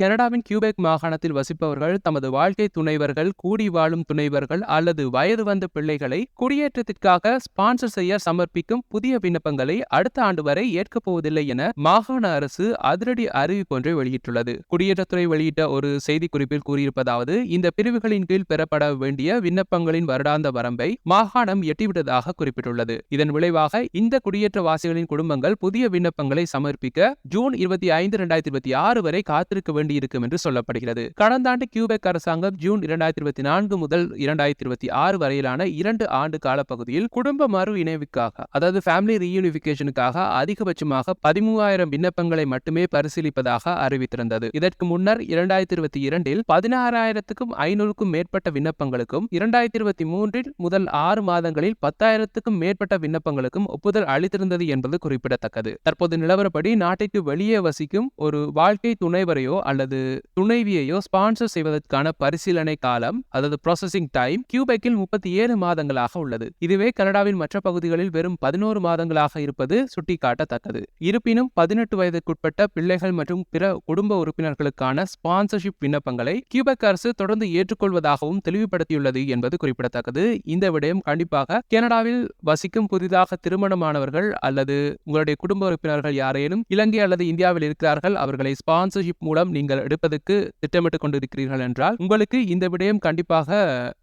கனடாவின் கியூபெக் மாகாணத்தில் வசிப்பவர்கள் தமது வாழ்க்கை துணைவர்கள் கூடி வாழும் துணைவர்கள் அல்லது வயது வந்த பிள்ளைகளை குடியேற்றத்திற்காக ஸ்பான்சர் செய்ய சமர்ப்பிக்கும் புதிய விண்ணப்பங்களை அடுத்த ஆண்டு வரை ஏற்கப் போவதில்லை என மாகாண அரசு அதிரடி அறிவிப்பு ஒன்றை வெளியிட்டுள்ளது. குடியேற்றத்துறை வெளியிட்ட ஒரு செய்திக்குறிப்பில் கூறியிருப்பதாவது இந்த பிரிவுகளின் கீழ் பெறப்பட வேண்டிய விண்ணப்பங்களின் வருடாந்த வரம்பை மாகாணம் எட்டிவிட்டதாக குறிப்பிட்டுள்ளது. இதன் விளைவாக இந்த குடியேற்றவாசிகளின் குடும்பங்கள் புதிய விண்ணப்பங்களை சமர்ப்பிக்க ஜூன் இருபத்தி ஐந்து இரண்டாயிரத்தி இருபத்தி ஆறு வரை காத்திருக்க வேண்டும் வேண்டியிருக்கும் என்று சொல்லப்படுகிறது. கடந்த ஆண்டு கியூபெக் அரசாங்கம் ஜூன் இரண்டாயிரத்தி இருபத்தி நான்கு முதல் இரண்டாயிரத்தி இருபத்தி ஆறு வரையிலான இரண்டு ஆண்டு காலப்பகுதியில் குடும்ப மறு இணைவுக்காக அதாவது ஃபேமிலி ரீயூனிபிகேஷனுக்காக அதிகபட்சமாக பதிமூவாயிரம் விண்ணப்பங்களை மட்டுமே பரிசீலிப்பதாக அறிவித்திருந்தது. இதற்கு முன்னர் இரண்டாயிரத்தி இருபத்தி இரண்டில் பதினாறாயிரத்துக்கும் ஐநூறுக்கும் மேற்பட்ட விண்ணப்பங்களுக்கும் இரண்டாயிரத்தி இருபத்தி மூன்றில் முதல் ஆறு மாதங்களில் பத்தாயிரத்துக்கும் மேற்பட்ட விண்ணப்பங்களுக்கும் ஒப்புதல் அளித்திருந்தது என்பது குறிப்பிடத்தக்கது. தற்போது நிலவரப்படி நாட்டிற்கு வெளியே வசிக்கும் ஒரு வாழ்க்கை துணைவரையோ அல்லது அல்லது துணைவியையோ ஸ்பான்சர் செய்வதற்கான பரிசீலனை காலம் அதாவது ப்ராசஸிங் டைம் கியூபெக்கில் முப்பத்தி ஏழு மாதங்களாக உள்ளது. இதுவே கனடாவின் மற்ற பகுதிகளில் வெறும் பதினோரு மாதங்களாக இருப்பது சுட்டிக்காட்டத்தக்கது. இருப்பினும் பதினெட்டு வயதுக்குட்பட்ட பிள்ளைகள் மற்றும் பிற குடும்ப உறுப்பினர்களுக்கான ஸ்பான்சர்ஷிப் விண்ணப்பங்களை கியூபெக் அரசு தொடர்ந்து ஏற்றுக்கொள்வதாகவும் தெளிவுபடுத்தியுள்ளது என்பது குறிப்பிடத்தக்கது. இந்த விடயம் கண்டிப்பாக கனடாவில் வசிக்கும் புதிதாக திருமணமானவர்கள் அல்லது உங்களுடைய குடும்ப உறுப்பினர்கள் யாரேனும் இலங்கை அல்லது இந்தியாவில் இருக்கிறார்கள் அவர்களை ஸ்பான்சர்ஷிப் மூலம் நீங்கள் எடுப்பதற்கு திட்டமிட்டுக் கொண்டிருக்கிறீர்கள் என்றால் உங்களுக்கு இந்த விடயம் கண்டிப்பாக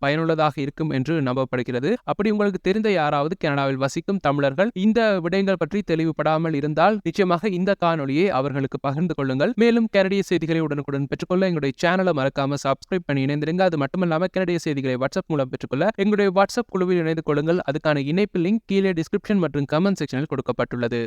பயனுள்ளதாக இருக்கும் என்று நம்பப்படுகிறது. அப்படி உங்களுக்கு தெரிந்த யாராவது கனடாவில் வசிக்கும் தமிழர்கள் இந்த விடயங்கள் பற்றி தெளிவுபடாமல் இருந்தால் நிச்சயமாக இந்த காணொலியை அவர்களுக்கு பகிர்ந்து கொள்ளுங்கள். மேலும் கனடிய செய்திகளை உடனுக்குடன் பெற்றுக்கொள்ள எங்களுடைய சேனலை மறக்காம சப்ஸ்கிரைப் பண்ணி இணைந்திருங்க. அது மட்டுமல்லாம கனடிய செய்திகளை வாட்ஸ்அப் மூலம் பெற்றுக்கொள்ள எங்களுடைய வாட்ஸ்அப் குழுவில் இணைந்து கொள்ளுங்கள். அதுக்கான இணைப்பு லிங்க் கீழே டிஸ்கிரிப்ஷன் மற்றும் கமெண்ட் செக்ஷனில் கொடுக்கப்பட்டுள்ளது.